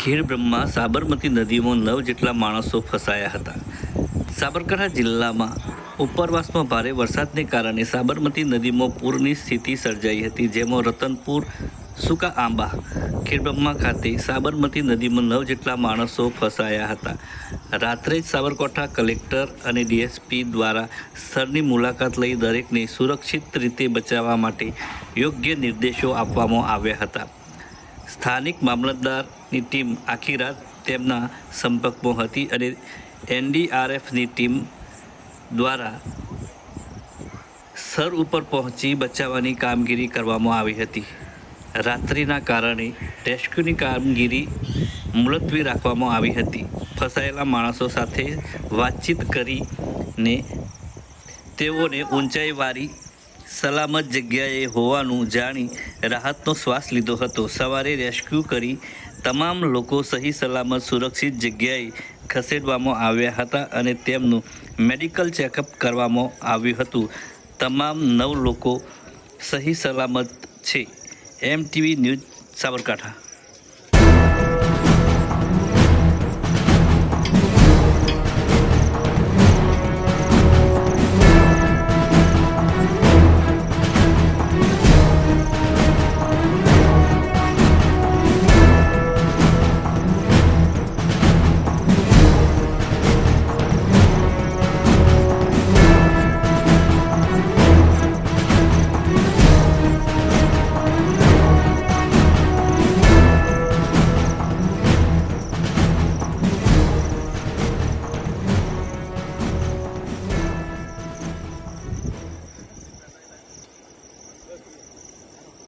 ખેડબ્રહ્મા સાબરમતી નદીમાં નવ જેટલા માણસો ફસાયા હતા. સાબરકાંઠા જિલ્લામાં ઉપરવાસમાં ભારે વરસાદને કારણે સાબરમતી નદીમાં પૂરની સ્થિતિ સર્જાઈ હતી, જેમાં રતનપુર સુકા આંબા ખેડબ્રહ્મા ખાતે સાબરમતી નદીમાં નવ જેટલા માણસો ફસાયા હતા. રાત્રે જ સાબરકાંઠા કલેક્ટર અને ડીએસપી દ્વારા સ્થળની મુલાકાત લઈ દરેકને સુરક્ષિત રીતે બચાવવા માટે યોગ્ય નિર્દેશો આપવામાં આવ્યા હતા. સ્થાનિક મામલતદારની ટીમ આખી રાત તેમના સંપર્કમાં હતી અને એનડીઆરએફની ટીમ દ્વારા સ્થળ ઉપર પહોંચી બચાવવાની કામગીરી કરવામાં આવી હતી. રાત્રિના કારણે રેસ્ક્યુની કામગીરી મુલતવી રાખવામાં આવી હતી. ફસાયેલા માણસો સાથે વાતચીત કરીને તેઓને ઊંચાઈવાળી સલામત જગ્યાએ હોવાનું જાણી રાહતનો શ્વાસ લીધો હતો. સવારે રેસ્ક્યુ કરી તમામ લોકો સહી સલામત સુરક્ષિત જગ્યાએ ખસેડવામાં આવ્યા હતા અને તેમનું મેડિકલ ચેકઅપ કરવામાં આવ્યું હતું. તમામ નવ લોકો સહી સલામત છે. M TV news Sabarkantha.